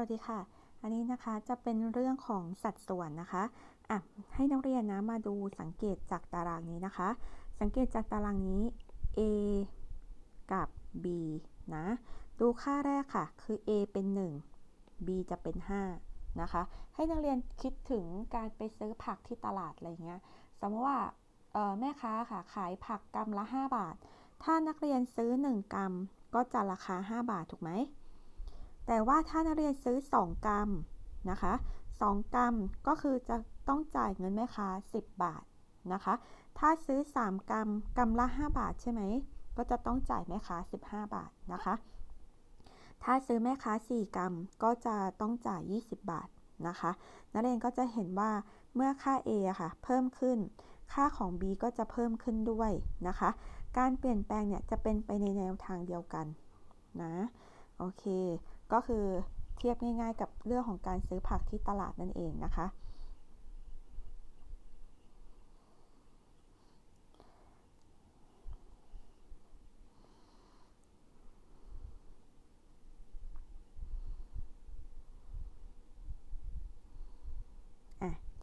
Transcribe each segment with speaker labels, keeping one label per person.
Speaker 1: วัสดีค่ะ อันนี้นะคะจะเป็นเรื่องของสัดส่วนนะคะอะให้นักเรียนนะมาดูสังเกตจากตารางนี้นะคะ สังเกตจากตารางนี้ A กับ B นะดูค่าแรกค่ะ คือ A เป็น 1 B จะเป็น 5 นะคะ ให้นักเรียนคิดถึงการไปซื้อผักที่ตลาดอะไรเงี้ย สมมติว่าแม่ค้าค่ะขายผักกรัมละ 5 บาท ถ้านักเรียนซื้อ 1 กรัมก็จะราคา 5 บาทถูกไหม แต่ว่าถ้านักเรียนซื้อ 2 กรัมนะคะ2กรัมก็คือจะต้องจ่ายเงินแม่ค้า 10 บาทนะคะ ถ้าซื้อ 3 กรัมกรัมละ 5 บาทใช่ไหม ก็จะต้องจ่ายแม่ค้า 15 บาทนะคะ ถ้าซื้อแม่ค้า 4 กรัมก็จะต้องจ่าย 20 บาทนะคะ นักเรียนก็จะเห็นว่าเมื่อค่า A อะค่ะเพิ่มขึ้น ค่าของ B ก็จะเพิ่มขึ้นด้วยนะคะ การเปลี่ยนแปลงเนี่ยจะเป็นไปในแนวทางเดียวกันนะ โอเค ก็คือเทียบง่าย ๆ กับเรื่องของการซื้อผักที่ตลาดนั่นเองนะคะ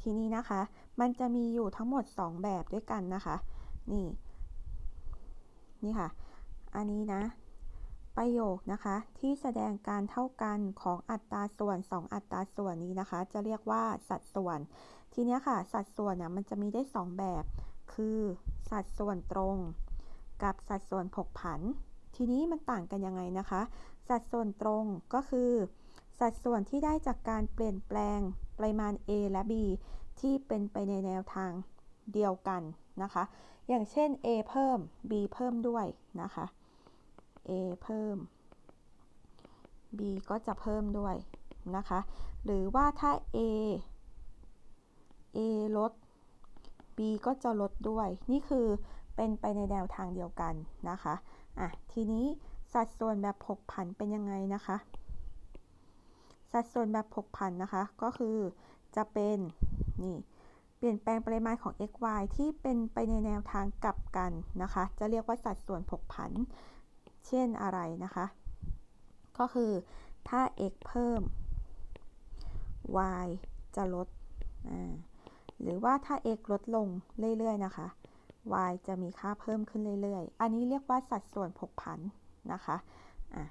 Speaker 1: ทีนี้นะคะ มันจะมีอยู่ทั้งหมด 2 แบบด้วยกันนะคะ นี่ นี่ค่ะ อันนี้นะ ประโยคนะคะที่แสดงการเท่ากันของอัตราส่วน 2 อัตราส่วนนี้นะคะ จะเรียกว่าสัดส่วน ทีนี้ค่ะ สัดส่วนเนี่ยมันจะมีได้ 2 แบบ คือสัดส่วนตรง กับสัดส่วนผกผัน ทีนี้มันต่างกันยังไงนะคะ สัดส่วนตรงก็คือ สัดส่วนที่ได้จากการเปลี่ยนแปลงปริมาณ A และ B ที่เป็นไปในแนวทางเดียวกันนะคะ อย่างเช่น A เพิ่ม B เพิ่มด้วยนะคะ A เพิ่ม B ก็จะเพิ่มด้วยนะคะ หรือว่าถ้า A A ลด B ก็จะลดด้วย นี่คือเป็นไปในแนวทางเดียวกันนะคะ อะ ทีนี้สัดส่วนแบบผกผันเป็นยังไงนะคะ สัดส่วนแบบผกผันนะคะ ก็คือจะเป็นนี่เปลี่ยนแปลงปริมาณของ x y ที่เป็นไปในแนวทางกลับกันนะคะ จะเรียกว่าสัดส่วนผกผัน เช่นอะไรนะคะ ก็คือถ้า x เพิ่ม y จะลด หรือว่าถ้า x ลดลงเรื่อยๆนะคะ y จะมีค่าเพิ่มขึ้นเรื่อยๆ อันนี้เรียกว่าสัดส่วนผกผันนะคะอะ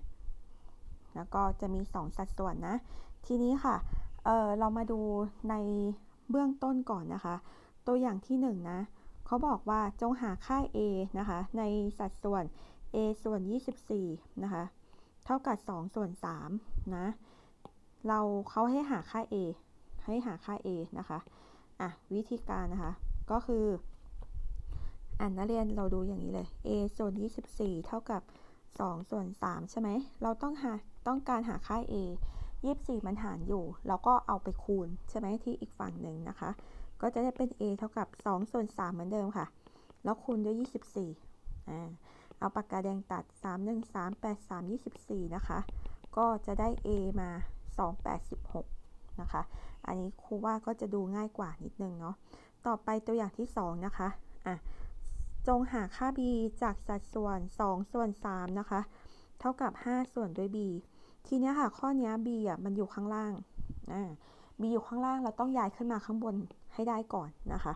Speaker 1: แล้วก็จะมี 2 สัดส่วนนะ ทีนี้ค่ะเเรามาดูในเบื้องต้นก่อนนะคะ ตัวอย่างที่ 1นนะเขาบอกว่าจงหาค่า a นะคะ ในสัดส่วน a ส่วน 24 นะคะ เท่ากับ 2 ส่วน 3 นะ เราเขาให้หาค่า a ให้หาค่า a นะคะ อะ วิธีการนะคะ ก็คืออ่านนักเรียนเราดูอย่างนี้เลย a ส่วน 24 เท่ากับ 2 ส่วน 3 ใช่ไหม เราต้องหาต้องการหาค่า a 24 มันหารอยู่ เราก็เอาไปคูณใช่ไหมที่อีกฝั่งหนึ่งนะคะ ก็จะได้เป็น a เท่ากับ 2 ส่วน3เหมือนเดิมค่ะ แล้วคูณด้วย 24 อ่า เอาปากกาแดงตัด 3 1 3 8 3 24 นะคะ ก็จะได้ a มา 2 8 16 นะคะ อันนี้ครูว่าก็จะดูง่ายกว่านิดนึงเนาะ ต่อไปตัวอย่างที่ 2 นะคะ อะ จงหาค่า b จากสัดส่วน 2 ส่วน 3 นะคะ เท่ากับ 5 ส่วนด้วย b ทีนี้ค่ะ ข้อนี้ b อะ มันอยู่ข้างล่าง อ่า b อยู่ข้างล่าง เราต้องย้ายขึ้นมาข้างบนให้ได้ก่อนนะคะ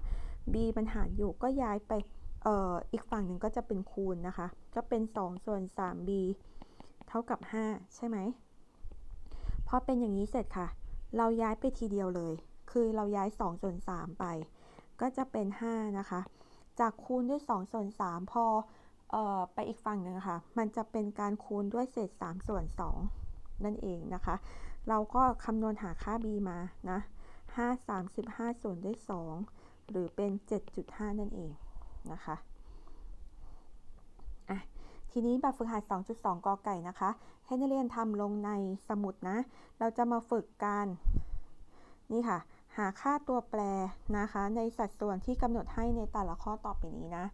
Speaker 1: b มันหารอยู่ก็ย้ายไป อ่ออีกฝั่งหนึ่งก็จะเป็นคูณนะคะ ก็เป็น 2 ส่วน 3b เท่ากับ 5 ใช่ไหมพอเป็นอย่างนี้เสร็จค่ะ เราย้ายไปทีเดียวเลย คือเราย้าย 2 ส่วน 3 ไป ก็จะเป็น 5 นะคะ จากคูณด้วย 2 ส่วน 3 พอออไปอีกฝั่งหนึ่งค่ะ มันจะเป็นการคูณด้วยเศษ 3 ส่วน 2 นั่นเองนะคะ เราก็คำนวณหาค่า b มานะ 5 35 ส่วนด้วย 2 หรือเป็น 7.5 นั่นเอง นะคะอะทีนี้แบบฝึกหัด 2.2 กอไก่นะคะ ให้นักเรียนทำลงในสมุดนะ เราจะมาฝึกการนี่ค่ะ หาค่าตัวแปรนะคะ ในสัดส่วนที่กำหนดให้ในแต่ละข้อต่อไปนี้นะ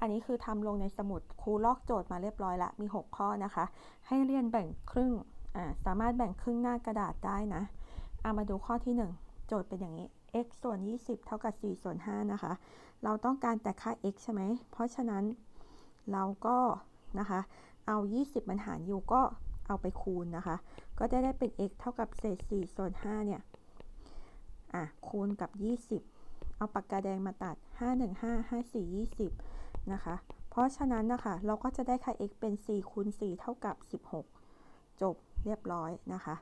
Speaker 1: อันนี้คือทำลงในสมุดครูลอกโจทย์มาเรียบร้อยละ มี 6 ข้อนะคะ ให้เรียนแบ่งครึ่ง อ่า สามารถแบ่งครึ่งหน้ากระดาษได้นะเอามาดูข้อที่ 1 โจทย์เป็นอย่างนี้ x ส่วน 20 เท่ากับ4ส่วน5นะคะ เราต้องการแต่ค่า x ใช่ไหม เพราะฉะนั้นเราก็นะคะ เอา 20 มันหารอยู่ก็เอาไปคูณนะคะ ก็จะได้เป็น x เท่ากับเศษ4ส่วน5เนี่ย อะ คูณกับ 20 เอาปากกาแดงมาตัด 5 1 5 5 4 20 นะคะ เพราะฉะนั้นนะคะ เราก็จะได้ค่า x เป็น 4 คูณ 4 เท่ากับ 16 จบเรียบร้อยนะคะ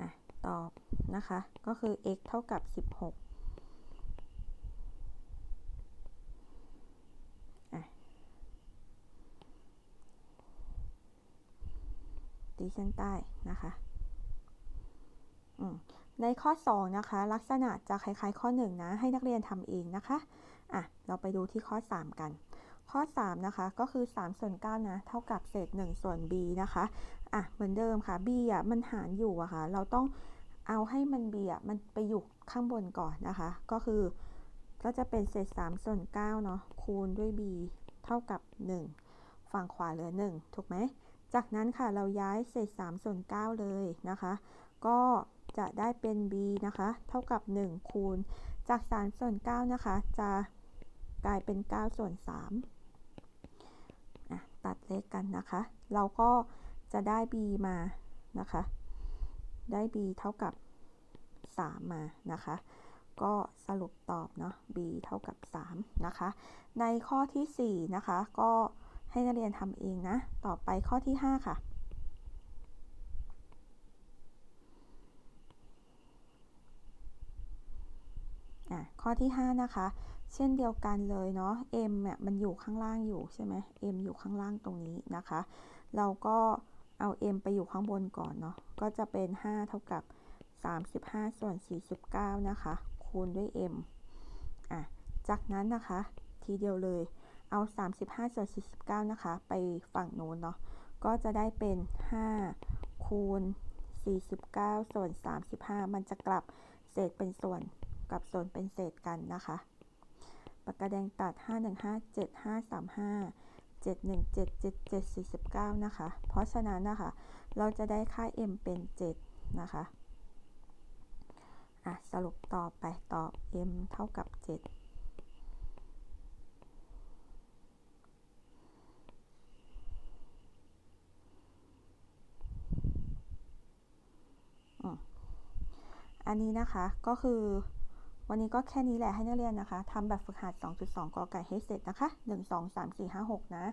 Speaker 1: อะ ตอบ นะคะ ก็คือ x เท่ากับ 16ตีเส้นใต้นะคะในข้อ 2 นะคะ ลักษณะจะคล้ายๆ ข้อ 1 นะ ให้นักเรียนทำเองนะคะ อะ เราไปดูที่ข้อ 3 กัน ข้อ 3 นะคะ ก็คือ 3 ส่วน 9 นะ เท่ากับเศษ 1 ส่วน b นะคะ อะ เหมือนเดิมค่ะ b อะ มันหารอยู่อะค่ะ เราต้อง เอาให้มัน b อะมันไปอยู่ข้างบนก่อนนะคะ ก็คือก็จะเป็นเศษ3ส่วน9เนาะคูณด้วย b เท่ากับ 1 ฝั่งขวาเหลือ 1 ถูกไหม จากนั้นค่ะเราย้ายเศษ3ส่วน9เลยนะคะ ก็จะได้เป็น b นะคะ เท่ากับ 1 คูณ จาก3ส่วน9นะคะ จะกลายเป็น9ส่วน3ตัดเลขกันนะคะ เราก็จะได้ b มานะคะ ได้ b เท่ากับ 3 มานะคะ ก็สรุปตอบเนาะ b เท่ากับ 3 นะคะ ในข้อที่ 4 นะคะ ก็ให้นักเรียนทำเองนะ ต่อไปข้อที่ 5 ค่ะอะ ข้อที่ 5 นะคะ เช่นเดียวกันเลยเนาะ m เนี่ยมันอยู่ข้างล่างอยู่ใช่ไหม m อยู่ข้างล่างตรงนี้นะคะ เราก็ เอา m ไปอยู่ข้างบนก่อนเนาะ ก็จะเป็น 5 เท่ากับ 35 ส่วน 49 นะคะ คูณด้วย m อะ จากนั้นนะคะ ทีเดียวเลย เอา 35 ส่วน 49 นะคะ ไปฝั่งโน้นเนาะ ก็จะได้เป็น 5 คูณ 49 ส่วน 35 มันจะกลับเศษเป็นส่วนกับส่วนเป็นเศษกันนะคะปากกาแดงตัด 5 1 5 7 5 3 5 7 1 7 7 7 49 นะคะ เพราะฉะนั้นนะคะ เราจะได้ค่า m เป็น 7 นะคะ อะ สรุปตอบไปตอบ m เท่ากับ 7อันนี้นะคะก็คือ วันนี้ก็แค่นี้แหละให้นักเรียนนะคะทำแบบฝึกหัด 2.2 กอไก่ให้เสร็จนะคะ 1 2 3 4 5 6 นะ